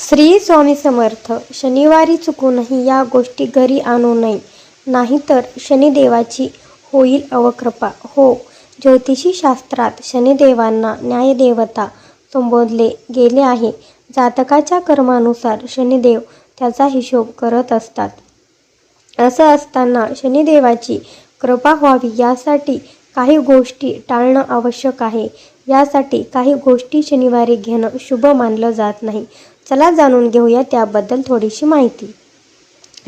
श्री स्वामी समर्थ शनिवारी चुकूनही या गोष्टी घरी आणू नये. नाहीतर शनिदेवाची होईल अवकृपा. हो ज्योतिषी शास्त्रात शनिदेवांना न्यायदेवता संबोधले गेले आहे. जातकाच्या कर्मानुसार शनिदेव त्याचा हिशोब करत असतात. असं असताना शनिदेवाची कृपा व्हावी यासाठी काही गोष्टी टाळणं आवश्यक आहे. यासाठी काही गोष्टी शनिवारी घेणं शुभ मानलं जात नाही. चला जाणून घेऊया त्याबद्दल थोडीशी माहिती.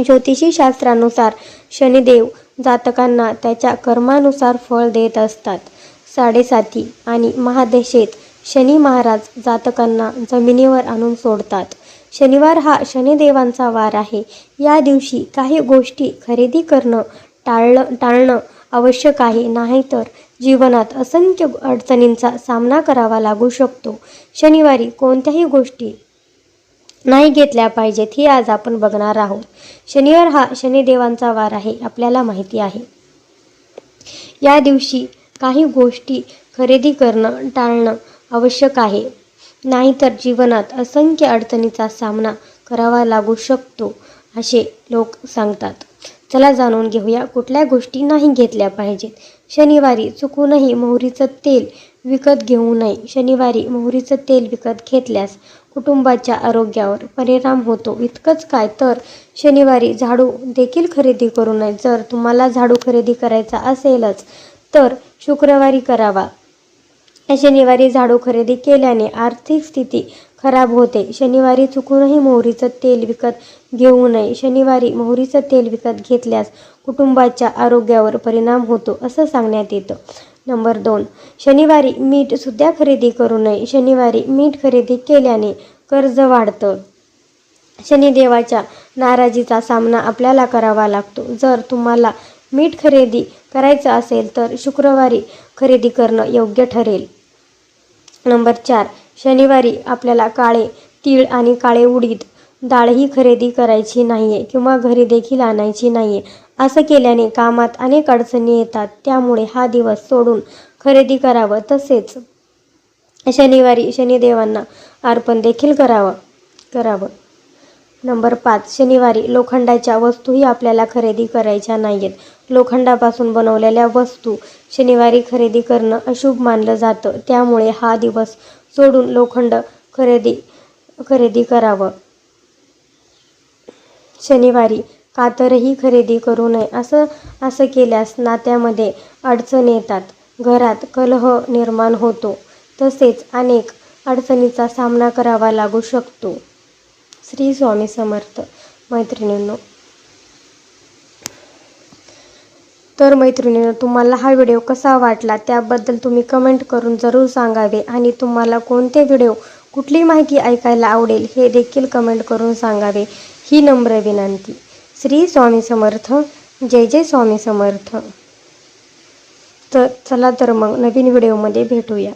ज्योतिषी शास्त्रानुसार शनिदेव जातकांना त्याच्या कर्मानुसार फळ देत असतात. साडेसाती आणि महादशेत शनी महाराज जातकांना जमिनीवर आणून सोडतात. शनिवार हा शनिदेवांचा वार आहे. या दिवशी काही गोष्टी खरेदी करणं टाळलं टाळणं आवश्यक आहे. नाहीतर जीवनात असंख्य अडचणींचा सामना करावा लागू शकतो. शनिवारी कोणत्याही गोष्टी नाही घेतल्या पाहिजेत ही आज आपण बघणार आहोत. शनिवार हा शनिदेवांचा वार आहे आपल्याला माहिती आहे. या दिवशी काही गोष्टी खरेदी करणं टाळणं आवश्यक आहे. नाहीतर जीवनात असंख्य अडचणीचा सामना करावा लागू शकतो असे लोक सांगतात. चला जाणून घेऊया कुठल्या गोष्टी नाही घेतल्या पाहिजेत. शनिवारी चुकूनही मोहरीचं तेल विकत घेऊ नये. शनिवारी मोहरीचं तेल विकत घेतल्यास कुटुंबाच्या आरोग्यावर परिणाम होतो. इतकंच काय तर शनिवारी झाडू देखील खरेदी करू नये. जर तुम्हाला झाडू खरेदी करायचा असेलच तर शुक्रवारी करावा. शनिवारी झाडू खरेदी केल्याने आर्थिक स्थिती खराब होते. शनिवारी चुकूनही मोहरीचं तेल विकत घेऊ नये. शनिवारी मोहरीचं तेल विकत घेतल्यास कुटुंबाच्या आरोग्यावर परिणाम होतो असं सांगण्यात येतं. नंबर दोन. शनिवारी मीठ सुद्धा खरेदी करू नये. शनिवारी मीठ खरेदी केल्याने कर्ज वाढतं. शनिदेवाच्या नाराजीचा सामना आपल्याला करावा लागतो. जर तुम्हाला मीठ खरेदी करायचं असेल तर शुक्रवारी खरेदी करणं योग्य ठरेल. नंबर चार. शनिवारी आपल्याला काळे तीळ आणि काळे उडीद डाळही खरेदी करायची नाही आहे किंवा घरी देखील आणायची नाही आहे असं केल्याने कामात अनेक अडचणी येतात. त्यामुळे हा दिवस सोडून खरेदी करावं तसेच शनिवारी शनिदेवांना अर्पण देखील करावं करावं. नंबर पाच. शनिवारी लोखंडाच्या वस्तूही आपल्याला खरेदी करायच्या नाही आहेत लोखंडापासून बनवलेल्या वस्तू शनिवारी खरेदी करणं अशुभ मानलं जातं. त्यामुळे हा दिवस सोडून लोखंड खरेदी खरेदी करावं. शनिवारी कातरही खरेदी करू नये असं असं केल्यास नात्यामध्ये अडचण येतात. घरात कलह निर्माण होतो. तसेच अनेक अडचणीचा सामना करावा लागू शकतो. श्री स्वामी समर्थ मैत्रिणींनो. तर मैत्रिणींनो तुम्हाला हा व्हिडिओ कसा वाटला त्याबद्दल तुम्ही कमेंट करून जरूर सांगावे आणि तुम्हाला कोणते व्हिडिओ कुठली माहिती ऐकायला आवडेल हे देखील कमेंट करून सांगावे. ही नम्र विनंती. श्री स्वामी समर्थ जय जय स्वामी समर्थ. तर चला तर मग नवीन व्हिडिओमध्ये भेटूया.